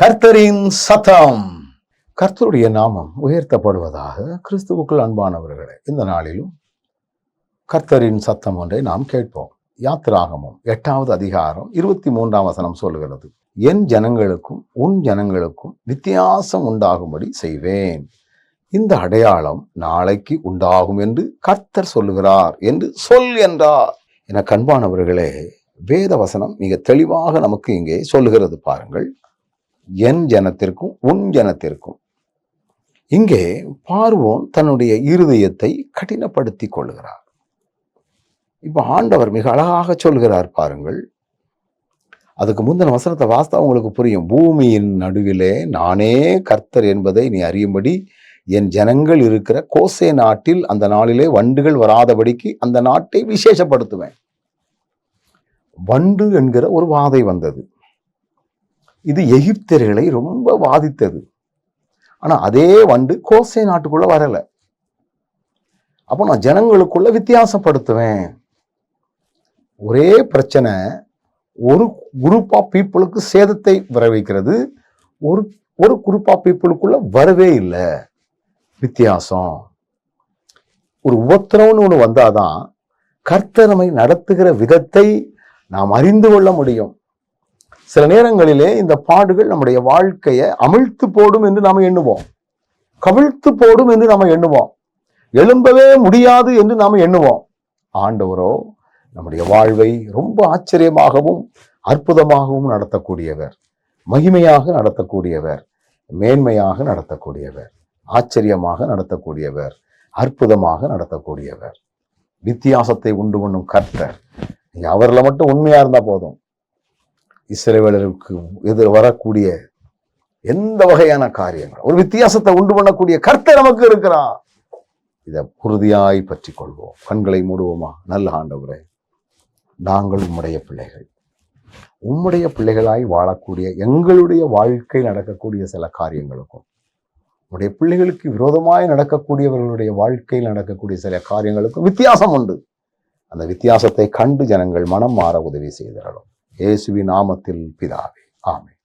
கர்த்தரின் சத்தம். கர்த்தருடைய நாமம் உயர்த்தப்படுவதாக கிறிஸ்துவுக்குள் அன்பானவர்களே இந்த நாளிலும் கர்த்தரின் சத்தம் ஒன்றை நாம் கேட்போம். யாத்திராகமும் எட்டாவது அதிகாரம் இருபத்தி மூன்றாம் வசனம் சொல்லுகிறது என் ஜனங்களுக்கும் உன் ஜனங்களுக்கும் வித்தியாசம் உண்டாகும்படி செய்வேன். இந்த அடையாளம் நாளைக்கு உண்டாகும் என்று கர்த்தர் சொல்லுகிறார் என்று சொல் என்றார். என கண்பானவர்களே வேத வசனம் மிக தெளிவாக நமக்கு இங்கே சொல்லுகிறது பாருங்கள். என் ஜனத்திற்கும் உன் ஜனத்திற்கும். இங்கே பார்வோன் தன்னுடைய இருதயத்தை கடினப்படுத்தி கொள்கிறார். இப்போ ஆண்டவர் மிக அழகாக சொல்கிறார் பாருங்கள். அதுக்கு முந்தின வசனத்தை வாஸ்தா உங்களுக்கு புரியும். பூமியின் நடுவிலே நானே கர்த்தர் என்பதை நீ அறியும்படி என் ஜனங்கள் இருக்கிற கோசே நாட்டில் அந்த நாளிலே வண்டுகள் வராதபடிக்கு அந்த நாட்டை விசேஷப்படுத்துவேன். வண்டு என்கிற ஒரு வாதை வந்தது. இது எகிப்தியர்களை ரொம்ப வாதித்தது. ஆனால் அதே வண்டு கோசை நாட்டுக்குள்ள வரலை. அப்போ நான் ஜனங்களுக்குள்ள வித்தியாசப்படுத்துவேன். ஒரே பிரச்சனை ஒரு குரூப் ஆஃப் பீப்புளுக்கு சேதத்தை விளைவிக்கிறது ஒரு ஒரு குரூப் ஆஃப் பீப்புளுக்குள்ள வரவே இல்லை. வித்தியாசம். ஒரு உபத்திரம்னு ஒன்று வந்தாதான் கர்த்தரமை நடத்துகிற விதத்தை நாம் அறிந்து கொள்ள முடியும். சில நேரங்களிலே இந்த பாடுகள் நம்முடைய வாழ்க்கையை அமிழ்த்து போடும் என்று நாம் எண்ணுவோம். கவிழ்த்து போடும் என்று நாம் எண்ணுவோம். எழும்பவே முடியாது என்று நாம் எண்ணுவோம். ஆண்டவரோ நம்முடைய வாழ்வை ரொம்ப ஆச்சரியமாகவும் அற்புதமாகவும் நடத்தக்கூடியவர். மகிமையாக நடத்தக்கூடியவர். மேன்மையாக நடத்தக்கூடியவர். ஆச்சரியமாக நடத்தக்கூடியவர். அற்புதமாக நடத்தக்கூடியவர். வித்தியாசத்தை உண்டு பண்ணும் கர்த்தர். நீங்கள் அவர்ல மட்டும் உண்மையாக இருந்தால் போதும். இஸ்ரேவேலருக்கு எதிர் வரக்கூடிய எந்த வகையான காரியங்கள் ஒரு வித்தியாசத்தை உண்டு பண்ணக்கூடிய கர்த்தை நமக்கு இருக்கிறா இதை உறுதியாய் பற்றி கொள்வோம் கண்களை மூடுவோமா? நல்ல ஆண்டவரே நாங்கள் உம்முடைய பிள்ளைகள். உம்முடைய பிள்ளைகளாய் வாழக்கூடிய எங்களுடைய வாழ்க்கை நடக்கக்கூடிய சில காரியங்களுக்கும் உடைய பிள்ளைகளுக்கு விரோதமாய் நடக்கக்கூடியவர்களுடைய வாழ்க்கையில் நடக்கக்கூடிய சில காரியங்களுக்கும் வித்தியாசம் உண்டு. அந்த வித்தியாசத்தை கண்டு ஜனங்கள் மனம் மாற உதவி செய்திடணும். இயேசுவி நாமத்தில் பிதாவே. ஆமே